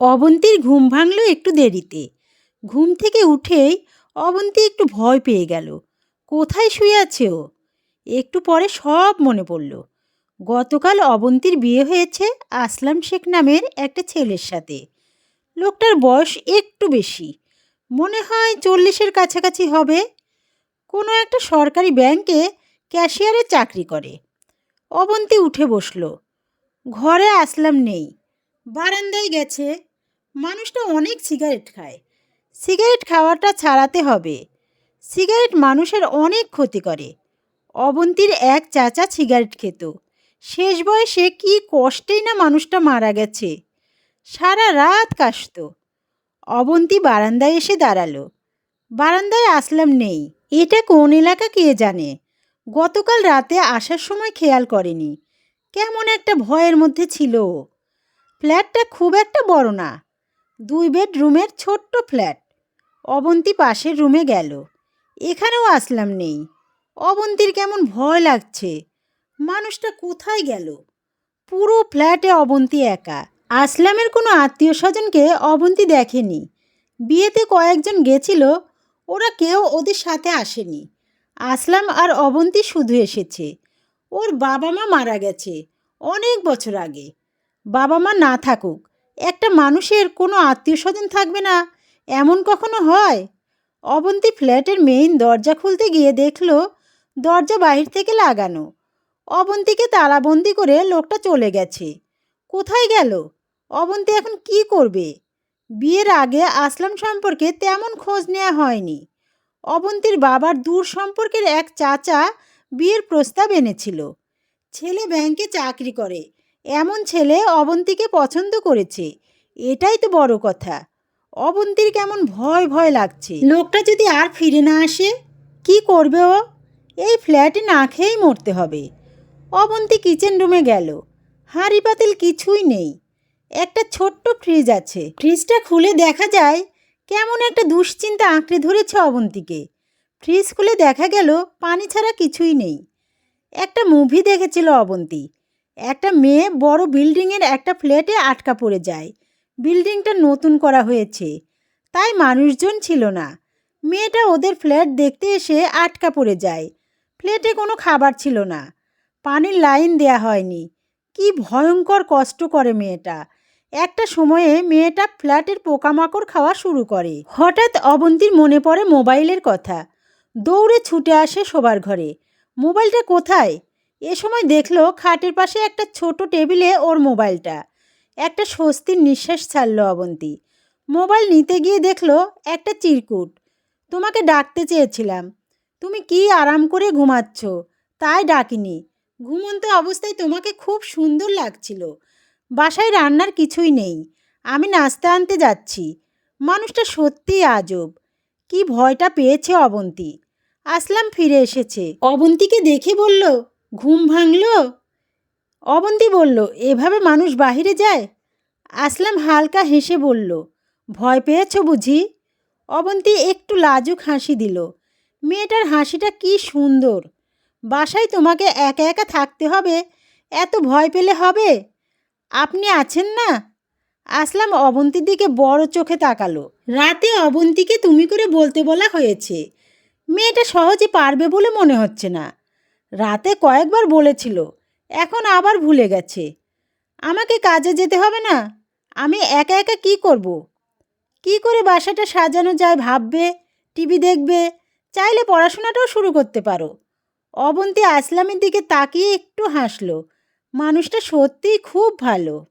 অবন্তীর ঘুম ভাঙল একটু দেরিতে। ঘুম থেকে উঠেই অবন্তী একটু ভয় পেয়ে গেল। কোথায় শুয়ে আছে ও? একটু পরে সব মনে পড়ল। গতকাল অবন্তীর বিয়ে হয়েছে আসলাম শেখ নামের একটা ছেলের সাথে। লোকটার বয়স একটু বেশি। মনে হয় চল্লিশের কাছাকাছি হবে। কোনো একটা সরকারি ব্যাংকে ক্যাশিয়ারে চাকরি করে। অবন্তী উঠে বসল। ঘরে আসলাম নেই। বারান্দায় গেছে। মানুষটা অনেক সিগারেট খায়। সিগারেট খাওয়াটা ছাড়াতে হবে। সিগারেট মানুষের অনেক ক্ষতি করে। অবন্তীর এক চাচা সিগারেট খেত। শেষ বয়সে কি কষ্টেই না মানুষটা মারা গেছে। সারা রাত কাশত। অবন্তী বারান্দায় এসে দাঁড়াল। বারান্দায় আসলাম নেই। এটা কোন এলাকা কে জানে? গতকাল রাতে আসার সময় খেয়াল করেনি। কেমন একটা ভয়ের মধ্যে ছিল ফ্ল্যাটটা খুব একটা বড় না। দুই বেডরুমের ছোট্ট ফ্ল্যাট। অবন্তী পাশের রুমে গেল। এখানেও আসলাম নেই। অবন্তীর কেমন ভয় লাগছে। মানুষটা কোথায় গেল? পুরো ফ্ল্যাটে অবন্তী একা। আসলামের কোনো আত্মীয় স্বজনকে অবন্তী দেখেনি। বিয়েতে কয়েকজন গেছিল, ওরা কেউ ওদের সাথে আসেনি। আসলাম আর অবন্তী শুধু এসেছে। ওর বাবা মা মারা গেছে অনেক বছর আগে। বাবা মা না থাকুক একটা মানুষের কোনো আত্মীয় স্বজন থাকবে না, এমন কখনো হয়? অবন্তী ফ্ল্যাটের মেইন দরজা খুলতে গিয়ে দেখল দরজা বাহির থেকে লাগানো। অবন্তীকে তালাবন্দি করে লোকটা চলে গেছে। কোথায় গেল? অবন্তী এখন কি করবে? বিয়ের আগে আসলাম সম্পর্কে তেমন খোঁজ নেওয়া হয়নি। অবন্তীর বাবার দূর সম্পর্কের এক চাচা বিয়ের প্রস্তাব এনেছিল। ছেলে ব্যাংকে চাকরি করে। এমন ছেলে অবন্তীকে পছন্দ করেছে। এটাই তো বড় কথা। অবন্তীর কেমন ভয় ভয় লাগছে। লোকটা যদি আর ফিরে না আসে, কি করবে ও? এই ফ্ল্যাটে না খেয়েই মরতে হবে। অবন্তী কিচেন রুমে গেল। হাঁড়ি পাতিল কিছুই নেই। একটা ছোট্ট ফ্রিজ আছে। ফ্রিজটা খুলে দেখা যায়, কেমন একটা দুশ্চিন্তা আঁকড়ে ধরেছে অবন্তীকে। ফ্রিজ খুলে দেখা গেল, পানি ছাড়া কিছুই নেই। একটা মুভি দেখেছিল অবন্তী। একটা মেয়ে বড় বিল্ডিংয়ের একটা ফ্ল্যাটে আটকা পড়ে যায়। বিল্ডিংটা নতুন করা হয়েছে। তাই মানুষজন ছিল না। মেয়েটা ওদের ফ্ল্যাট দেখতে এসে আটকা পড়ে যায়। ফ্ল্যাটে কোনো খাবার ছিল না। পানির লাইন দেয়া হয়নি। কি ভয়ঙ্কর কষ্ট করে মেয়েটা। একটা সময়ে মেয়েটা ফ্ল্যাটের পোকামাকড় খাওয়া শুরু করে। হঠাৎ অবন্তীর মনে পড়ে মোবাইলের কথা। দৌড়ে ছুটে আসে শোবার ঘরে। মোবাইলটা কোথায়? এ সময় দেখল খাটের পাশে একটা ছোট টেবিলে ওর মোবাইলটা। একটা স্বস্তির নিঃশ্বাস ছাড়লো অবন্তী। মোবাইল নিতে গিয়ে দেখল একটা চিরকুট। তোমাকে ডাকতে চেয়েছিলাম। তুমি কি আরাম করে ঘুমাচ্ছ? তাই ডাকিনি। ঘুমন্ত অবস্থায় তোমাকে খুব সুন্দর লাগছিল। বাসায় রান্নার কিছুই নেই। আমি নাস্তা আনতে যাচ্ছি। মানুষটা সত্যিই আজব। কি ভয়টা পেয়েছে অবন্তী। আসলাম ফিরে এসেছে। অবন্তীকে দেখে বলল ঘুম ভাঙল? অবন্তী বলল, এভাবে মানুষ বাহিরে যায়? আসলাম হালকা হেসে বলল, ভয় পেয়েছ বুঝি? অবন্তী একটু লাজুক হাসি দিল, মেয়েটার হাসিটা কি সুন্দর! বাসায় তোমাকে একা একা থাকতে হবে? এত ভয় পেলে হবে? আপনি আছেন না? আসলাম অবন্তীর দিকে বড় চোখে তাকালো, রাতে অবন্তীকে তুমি করে বলতে বলা হয়েছে। মেয়েটা সহজে পারবে বলে মনে হচ্ছে না। রাতে কয়েকবার বলেছিল, এখন আবার ভুলে গেছে। আমাকে কাজে যেতে হবে না? আমি একা একা কি করব। কি করে বাসাটা সাজানো যায় ভাববে, টিভি দেখবে, চাইলে পড়াশোনাটাও শুরু করতে পারো। অবন্তী আসলামের দিকে তাকিয়ে একটু হাসলো। মানুষটা সত্যিই খুব ভালো।